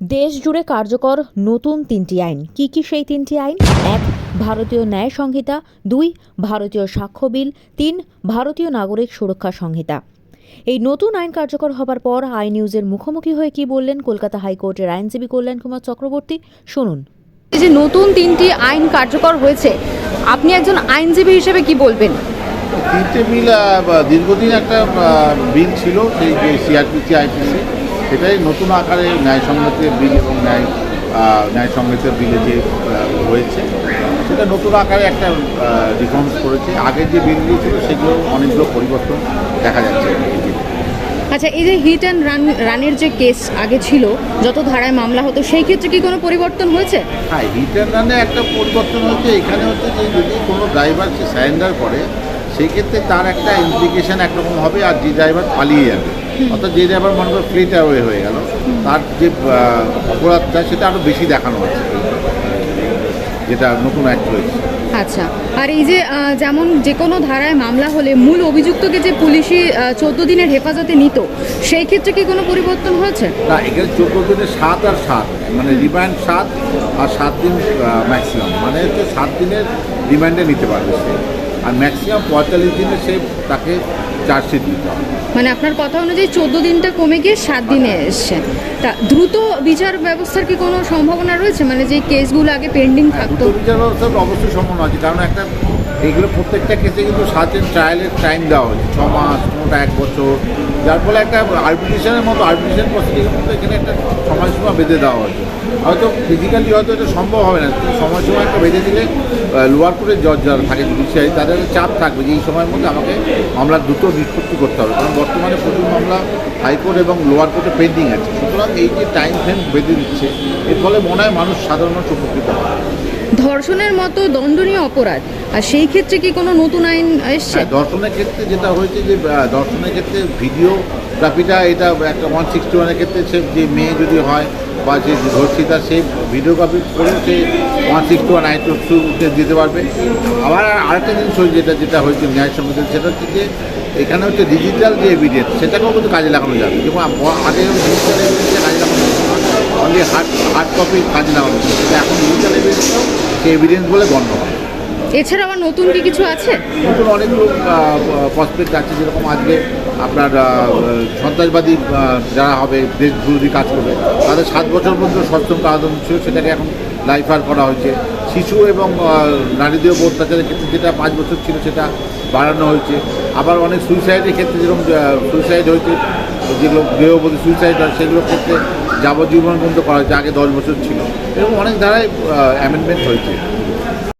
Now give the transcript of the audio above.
দেশ জুড়ে কার্যকর নতুন তিনটি আইন। কি কি সেই তিনটি আইন? এক ভারতীয় ন্যায় সংহিতা। দুই ভারতীয় সাক্ষ্য বিল। তিন ভারতীয় নাগরিক সুরক্ষা সংহিতা। এই নতুন আইন কার্যকর হবার পর আই নিউজের মুখোমুখি হয়ে কি বললেন কলকাতা হাইকোর্টের আইনজীবী কল্যাণ কুমার চক্রবর্তী? শুনুন। এই যে নতুন তিনটি আইন কার্যকর হয়েছে আপনি একজন আইনজীবী হিসেবে কি বলবেন? তিনটে বিল দীর্ঘদিন একটা বিল ছিল সেই সিআরপিসি আইপিসি সেটাই নতুন আকারে ন্যায় সংহিতের বিল এবং ন্যায় ন্যায় সংহিতের বিলে যে হয়েছে সেটা নতুন আকারে একটা রিফর্মস করেছে। আগের যে বিলগুলো ছিল সেগুলো অনেকগুলো পরিবর্তন দেখা যাচ্ছে। আচ্ছা এই যে হিট অ্যান্ড রান রানের যে কেস আগে ছিল যত ধারায় মামলা হতো সেই ক্ষেত্রে কি কোনো পরিবর্তন হয়েছে? হ্যাঁ হিট অ্যান্ড রানে একটা পরিবর্তন হচ্ছে এখানে হচ্ছে যে যদি কোনো ড্রাইভার সে সারেন্ডার করে সেই ক্ষেত্রে তার একটা ইমপ্লিকেশন একরকম হবে আর যে ড্রাইভার পালিয়ে যাবে। অর্থাৎ যে আবার মনে করো ফ্লিট অ্যাওয়ে হয়ে গেল তার যে অপরাধটা সেটা আরও বেশি দেখানো হচ্ছে যেটা নতুন অ্যাক্ট হয়েছে আচ্ছা আর এই যে যেমন যে কোনো ধারায় মামলা হলে মূল অভিযুক্তকে যে পুলিশি চোদ্দ দিনের হেফাজতে নিত সেই ক্ষেত্রে কি কোনো পরিবর্তন হয়েছে? না এখানে চোদ্দ দিনে সাত আর সাত মানে রিমান্ড সাত আর সাত দিন ম্যাক্সিমাম মানে হচ্ছে সাত দিনের রিমান্ডে নিতে পারবে সে। আর ম্যাক্সিমাম পঁয়তাল্লিশ দিনে সে তাকে চার্জশিট দিতে হবে। মানে আপনার কথা অনুযায়ী চোদ্দ দিনটা কমে গিয়ে সাত দিনে এসছে। তা দ্রুত বিচার ব্যবস্থার কি কোনো সম্ভাবনা রয়েছে? মানে যে কেসগুলো আগে পেন্ডিং থাকতো। বিচার ব্যবস্থার অবশ্যই সম্ভাবনা আছে কারণ একটা এইগুলো প্রত্যেকটা কেসে কিন্তু সাত দিন ট্রায়ালের টাইম দেওয়া হয়েছে ছ মাস কোনোটা এক বছর। যার ফলে একটা আর্বিট্রেশনের মতো আর্বিট্রেশন প্রসিডিংয়ের মতো এখানে একটা সময়সীমা বেঁধে দেওয়া হয়েছে। হয়তো ফিজিক্যালি হয়তো এটা সম্ভব হবে না সময়সীমা একটা বেঁধে দিলে লোয়ার কোর্টের জজ যারা থাকে জুডিশিয়ারি তাদের চাপ থাকবে যে এই সময়ের মধ্যে আমাকে মামলা দ্রুত নিষ্পত্তি করতে হবে। কারণ বর্তমানে প্রচুর মামলা হাইকোর্ট এবং লোয়ার কোর্টে পেন্ডিং আছে। সুতরাং এই যে টাইম ফ্রেম বেঁধে দিচ্ছে এর ফলে মনে হয় মানুষ সাধারণত উপকৃত হবে। ধর্ষণের মতো দণ্ডনীয় অপরাধ আর সেই ক্ষেত্রে কি কোনো নতুন আইন এসছে? হ্যাঁ, দর্শনের ক্ষেত্রে যেটা হয়েছে যে আহ, ক্ষেত্রে ক্ষেত্রে ভিডিওগ্রাফিটা এটা একটা ওয়ান সিক্সটি ওয়ানের ক্ষেত্রে সে যে মেয়ে যদি হয় বা যে ধর্ষিতা, সে ভিডিওগ্রাফি করে সে ওয়ান সিক্সটি ওয়ান আইন টুতে দিতে পারবে। আবার আরেকটা জিনিস হয়েছে যেটা যেটা হয়েছে ন্যায় সমিতি সেটা হচ্ছে যে এখানে হচ্ছে ডিজিটাল যে এভিডেন্স সেটাকেও কিন্তু কাজে লাগানো যাবে। যেমন আগে ডিজিটাল এভিডেন্সে কাজে লাগানো অনলি হার্ড হার্ড কপি কাজে লাগানো। এখন ডিজিটাল এভিডেন্সও সেই এভিডেন্স বলে গণ্য হয়। এছাড়া আবার নতুন কি কিছু আছে? নতুন অনেকগুলো প্রসপেক্ট আছে, যেরকম আজকে আপনার সন্ত্রাসবাদী যারা হবে দেশ বিরোধী কাজ করবে, তাদের সাত বছর পর্যন্ত সপ্তম কারাদণ্ড ছিল, সেটাকে এখন লাইফার করা হয়েছে। শিশু এবং নারীদের উপর অত্যাচারের ক্ষেত্রে যেটা পাঁচ বছর ছিল, সেটা বাড়ানো হয়েছে। আবার অনেক সুইসাইডের ক্ষেত্রে যেরকম সুইসাইড হয়েছে যেগুলো গৃহবধূ সুইসাইড হয়, সেগুলোর ক্ষেত্রে যাবজ্জীবন পর্যন্ত করা হয়েছে, আগে দশ বছর ছিল। এরকম অনেক ধারায় অ্যামেন্ডমেন্ট হয়েছে।